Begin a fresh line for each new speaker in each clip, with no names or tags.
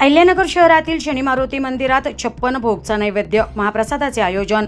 अहिल्यानगर शहरातील शनी मारुती मंदिरात छप्पन भोगचा नैवेद्य महाप्रसादाचे आयोजन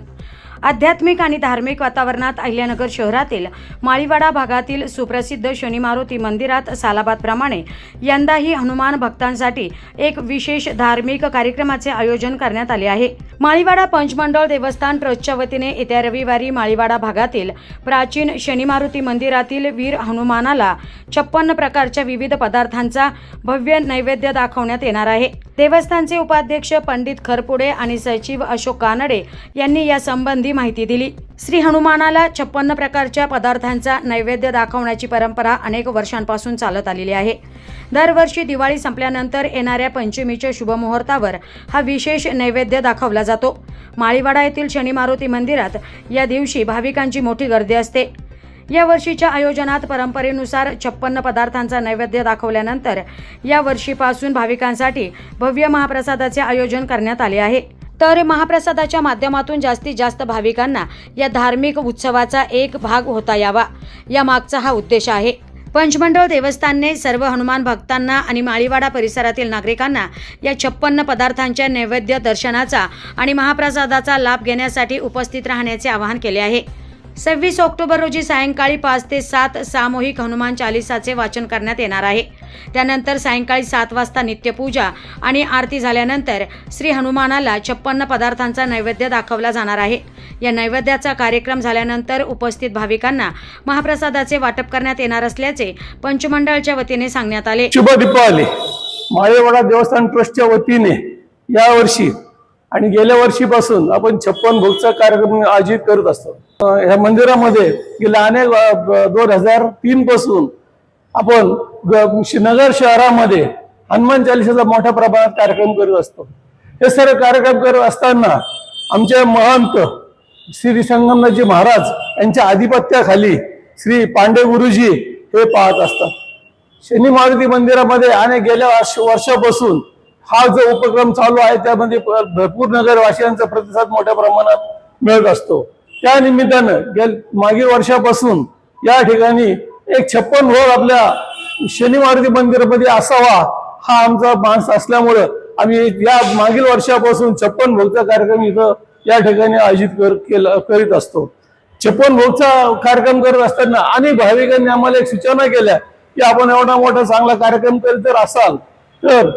आध्यात्मिक आणि धार्मिक वातावरणात अहिल्यानगर शहरातील माळीवाडा भागातील सुप्रसिद्ध शनिमारुती मंदिरात सालाबादप्रमाणे यंदाही हनुमान भक्तांसाठी एक विशेष धार्मिक कार्यक्रमाचे आयोजन करण्यात आले आहे. माळीवाडा पंचमंडळ देवस्थान ट्रस्टच्या वतीने येत्या रविवारी माळीवाडा भागातील प्राचीन शनिमारुती मंदिरातील वीर हनुमानाला छप्पन्न प्रकारच्या विविध पदार्थांचा भव्य नैवेद्य दाखवण्यात येणार आहे. देवस्थानचे उपाध्यक्ष पंडित खरपुडे आणि सचिव अशोक कानडे यांनी या संबंधी माहिती दिली. श्री हनुमानाला छप्पन्न प्रकारच्या पदार्थांचा नैवेद्य दाखवण्याची परंपरा अनेक वर्षांपासून चालत आलेली आहे. दरवर्षी दिवाळी संपल्यानंतर येणाऱ्या पंचमीच्या शुभमुहूर्तावर हा विशेष नैवेद्य दाखवला जातो. माळीवाडा येथील शनी मारुती मंदिरात या दिवशी भाविकांची मोठी गर्दी असते. या वर्षीच्या आयोजनात परंपरेनुसार छप्पन्न पदार्थांचा नैवेद्य दाखवल्यानंतर या वर्षीपासून भाविकांसाठी भव्य महाप्रसादाचे आयोजन करण्यात आले आहे. तर महाप्रसादाच्या माध्यमातून जास्तीत जास्त भाविकांना या धार्मिक उत्सवाचा एक भाग होता यावा. या मागचा हा उद्देश आहे. पंचमंडळ देवस्थानने सर्व हनुमान भक्तांना आणि माळीवाडा परिसरातील नागरिकांना या छप्पन्न पदार्थांच्या नैवेद्य दर्शनाचा आणि महाप्रसादाचा लाभ घेण्यासाठी उपस्थित राहण्याचे आवाहन केले आहे. सव्वीस ऑक्टोबर रोजी सायंकाळी पाच ते सात सामूहिक हनुमान चालिसाचे वाचन करण्यात येणार आहे. त्यानंतर सायंकाळी सात वाजता नित्यपूजा आणि आरती झाल्यानंतर श्री हनुमानाला छप्पन्न पदार्थांचा नैवेद्य दाखवला जाणार आहे. या नैवेद्याचा कार्यक्रम झाल्यानंतर उपस्थित भाविकांना महाप्रसादाचे वाटप करण्यात येणार असल्याचे पंचमंडळच्या वतीने सांगण्यात आले.
शुभ दीपावली. माळेवाडा देवस्थान ट्रस्टच्या वतीने यावर्षी आणि गेल्या वर्षीपासून आपण छप्पन भोगचा कार्यक्रम आयोजित करत असतो. या ह्या मंदिरामध्ये गेल्या अनेक दोन हजार तीन पासून आपण ग- नगर शहरामध्ये हनुमान चालिसाचा मोठ्या प्रमाणात कार्यक्रम करत असतो. हे सर्व कार्यक्रम करत असताना आमचे महंत श्री संगमनाथजी महाराज यांच्या आधिपत्याखाली श्री पांडे गुरुजी हे पाहत असतात. शनी मारुती मंदिरामध्ये आणि गेल्या वर्षापासून हा जो उपक्रम चालू आहे त्यामध्ये भरपूर नगरवासियांचा प्रतिसाद मोठ्या प्रमाणात मिळत असतो. त्या निमित्तानं गेल मागील वर्षापासून या ठिकाणी एक छप्पन भोग आपल्या शनिवारती मंदिरामध्ये असावा हा आमचा माणस असल्यामुळं आम्ही या मागील वर्षापासून छप्पन भोगचा कार्यक्रम इथं या ठिकाणी आयोजित कर केला करीत असतो. छप्पन भोगचा कार्यक्रम करत असताना अनेक भाविकांनी आम्हाला एक सूचना केल्या की आपण एवढा मोठा चांगला कार्यक्रम करीत जर असाल तर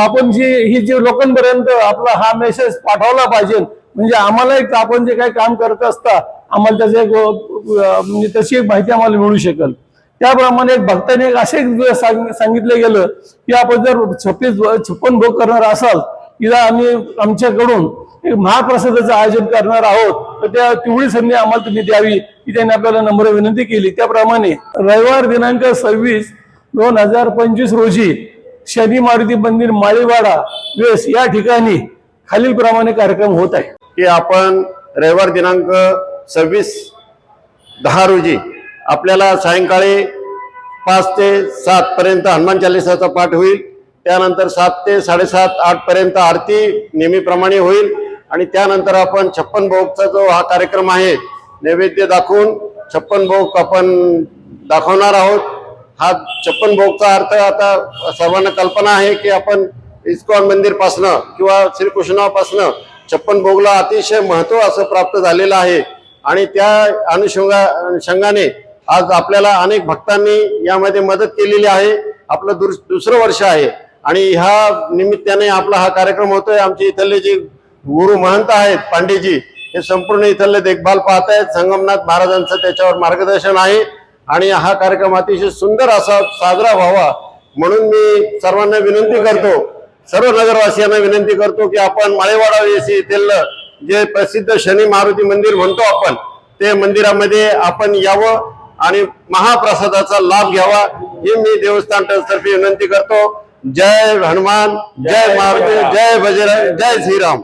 आपण जी ही जी लोकांपर्यंत आपला हा मेसेज पाठवला पाहिजे म्हणजे आम्हाला एक आपण जे काही काम करत असता आम्हाला त्याचं एक म्हणजे तशी एक माहिती आम्हाला मिळू शकेल. त्याप्रमाणे एक भक्ताने एक असे एक सांग- सांगितलं गेलं की आपण जर छप्पीस छप्पन भोग करणार असाल तिला आम्ही आमच्याकडून एक महाप्रसादाचं आयोजन करणार आहोत. तर त्या तेवढी संधी आम्हाला तुम्ही द्यावी ही त्यांनी आपल्याला नम्र विनंती केली. त्याप्रमाणे रविवार दिनांक सव्वीस दोन हजार पंचवीस रोजी शनी मारुती मंदिर माळीवाडा वेस या ठिकाणी खालील प्रमाणे कार्यक्रम होत आहे.
की आपण रविवार दिनांक सव्वीस दहा रोजी आपल्याला सायंकाळी पाच ते सातपर्यंत हनुमान चालिसाचा पाठ होईल. त्यानंतर सात ते साडेसात आठपर्यंत आरती नेहमीप्रमाणे होईल. आणि त्यानंतर आपण छप्पन भोगचा जो हा कार्यक्रम आहे नैवेद्य दाखवून छप्पन भोग आपण दाखवणार आहोत. हा छप्पन भोगचा अर्थ आता सर्वांना कल्पना आहे की आपण इस्कॉन मंदिरपासनं किंवा श्रीकृष्णापासनं छप्पन भोगला अतिशय महत्त्व असं प्राप्त झालेलं आहे. आणि त्या अनुषंगा अनुषंगाने आज आपल्याला अनेक भक्तांनी यामध्ये मदत केलेली आहे. आपलं दुर दुसरं वर्ष आहे. आणि ह्या निमित्ताने आपला हा कार्यक्रम होतोय. आमचे इथले जे गुरु महंत आहेत पांडेजी हे संपूर्ण इथले देखभाल पाहत आहेत संगमनाथ महाराजांचं त्याच्यावर मार्गदर्शन आहे. आणि हा कार्यक्रम अतिशय सुंदर असा साजरा व्हावा म्हणून मी सर्वांना विनंती करतो. सर्व नगरवासियांना विनंती करतो की आपण माळेवाडा येथील जे प्रसिद्ध शनी मारुती मंदिर म्हणतो आपण ते मंदिरामध्ये आपण यावं. आणि महाप्रसादाचा लाभ घ्यावा ही मी देवस्थान ट्रस्टतर्फे विनंती करतो. जय हनुमान जय मारुती जय बजरंग जय श्रीराम.